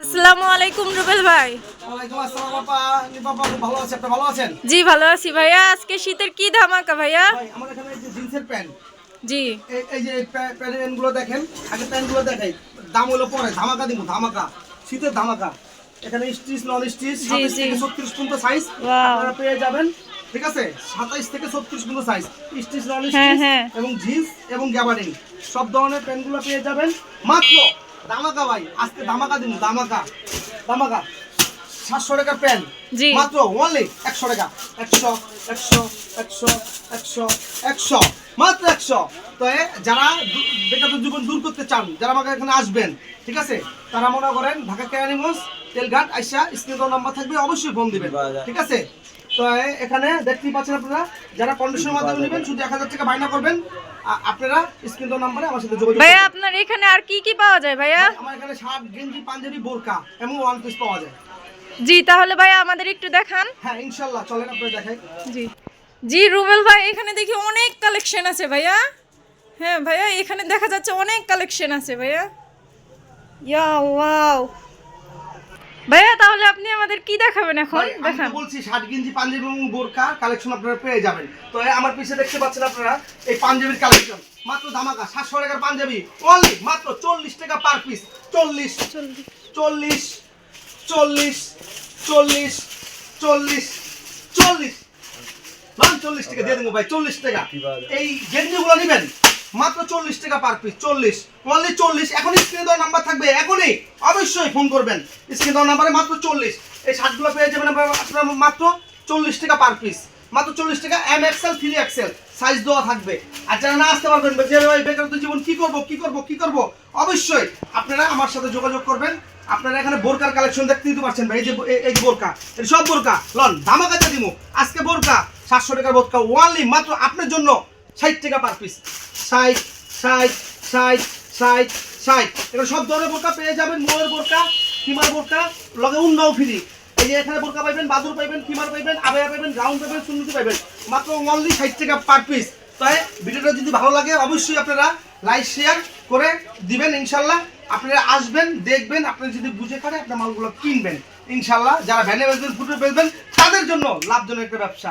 আসসালামু আলাইকুম রুবেল ভাই। জি ভালো আছি ভাইয়া। আজকে শীতের কি ধামাকা ভাইয়া? জিন্সের প্যান্ট। জি। এই- যে প্যান্টগুলো দেখেন আগে প্যান্টগুলো দেখাই। দাম হলো পরে ধামাকা দিব ধামাকা। শীতের ধামাকা। এখানে স্টিচ নন স্টিচ। ছত্রিশ পর্যন্ত সাইজ. আপনারা পেয়ে যাবেন ঠিক আছে? সাতাইশ থেকে ছত্রিশ পর্যন্ত সাইজ স্টিচ নন হ্যাঁ, স্টিচ হ্যাঁ। এবং জিন্স এবং গ্যাবারিং সব ধরনের প্যান্টগুলো পেয়ে যাবেন। মাত্র ধামাকা ভাই আজকে ধামাকা দিব ধামাকা ধামাকা। সাতশো টাকার প্যান্ট জি। মাত্র অনলি একশো টাকা। একশো একশো একশো একশো একশো মাত্র একশো। তো যারা দু- বেকার জীবন দূর করতে চান যারা আমাকে এখানে আসবেন ঠিক আছে? তারা মনে করেন ঢাকা কেরানীগঞ্জ তেলঘাট আইসা স্ক্রিন নাম্বার থাকবে অবশ্যই ফোন দিবেন ঠিক আছে? তো এখানে দেখতেই পাচ্ছেন আপনারা যারা কন্ডিশনের মাধ্যমে নেবেন শুধু এক হাজার টাকা বায়না করবেন। আপনারা স্ক্রিন নাম্বারে আমার সাথে যোগাযোগ ভাইয়া আপনার এখানে আর কি কি পাওয়া যায় ভাইয়া? আমার এখানে শার্ট গেঞ্জি পাঞ্জাবি বোরকা এবং ওয়ান পিস পাওয়া যায়। জি তাহলে ভাইয়া আমাদের একটু দেখান। হ্যাঁ ইনশাল্লাহ চলেন আপনারা দেখাই। জি। জি রুবেল ভাই এখানে দেখি অনেক কালেকশন আছে ভাইয়া। হ্যাঁ ভাইয়া এখানে দেখা যাচ্ছে অনেক কালেকশন আছে ভাইয়া। Yeah wow. ভাইয়া তাহলে আপনি আমাদের কি দেখাবেন এখন? দেখান। বলছি শার্ট গেঞ্জি পাঞ্জাবি এবং বোরকা কালেকশন আপনারা পেয়ে যাবেন। তো আমার পিছে দেখতে পাচ্ছেন আপনারা এই পাঞ্জাবির কালেকশন মাত্র ধামাকা সাতশো টাকার পাঞ্জাবি। অনলি মাত্র চল্লিশ টাকা পার পিস চল্লিশ চল্লিশ চল্লিশ চল্লিশ চল্লিশ চল্লিশ। মান চল্লিশ টাকা দিয়ে দেবো ভাই চল্লিশ টাকা। এই গেঞ্জিগুলো নেবেন। মাত্র চল্লিশ টাকা পার পিস চল্লিশ। অনলি চল্লিশ এখন স্ক্রিনে দেওয়ার নাম্বার থাকবে এখনই অবশ্যই ফোন করবেন। স্ক্রিনে দেওয়ার নাম্বারে মাত্র চল্লিশ। এই শার্টগুলো পেয়ে যাবেন আপনারা- মাত্র চল্লিশ টাকা পার পিস মাত্র চল্লিশ টাকা M XL three XL size দেওয়া থাকবে। আর যারা না আসতে পারবেন, যে ভাই বেকারত্ব জীবন, কি করব, কী করব, কী করব? অবশ্যই আপনারা আমার সাথে যোগাযোগ করবেন। আপনারা এখানে বোরকার কালেকশন দেখতে দিতে পারছেন ভাই, এই যে এই- বোরকা। এই সব বোরকা। লন ধামাকাতে দিমু। আজকে বোরকা, সাতশো টাকার বোরকা ওয়ানলি মাত্র আপনার জন্য ষাট টাকা পার পিস ষাট ষাট ষাট ষাট ষাট। এখানে সব ধরনের বোরকা পেয়ে যাবেন, মোয়ের বোরকা, কিমার বোরকা, লগে উন্নাও ফ্রি। এই যে এখানে বোরকা পাইবেন, বাদুর পাইবেন, কিমার পাইবেন, আবেয়া পাইবেন, রাউন্ড পাইবেন, সুন্নতি পাইবেন। মাত্র অনলি ষাট টাকা পার পিস তাই ভিডিওটা যদি ভালো লাগে, অবশ্যই আপনারা লাইক শেয়ার করে দিবেন, ইনশাল্লাহ। আপনারা আসবেন, দেখবেন আপনি যদি বুঝে খানে আপনার মালগুলো কিনবেন। ইনশাল্লাহ, যারা ভ্যানে বেচবেন, ফুটে বেচবেন, তাদের জন্য লাভজনক একটা ব্যবসা।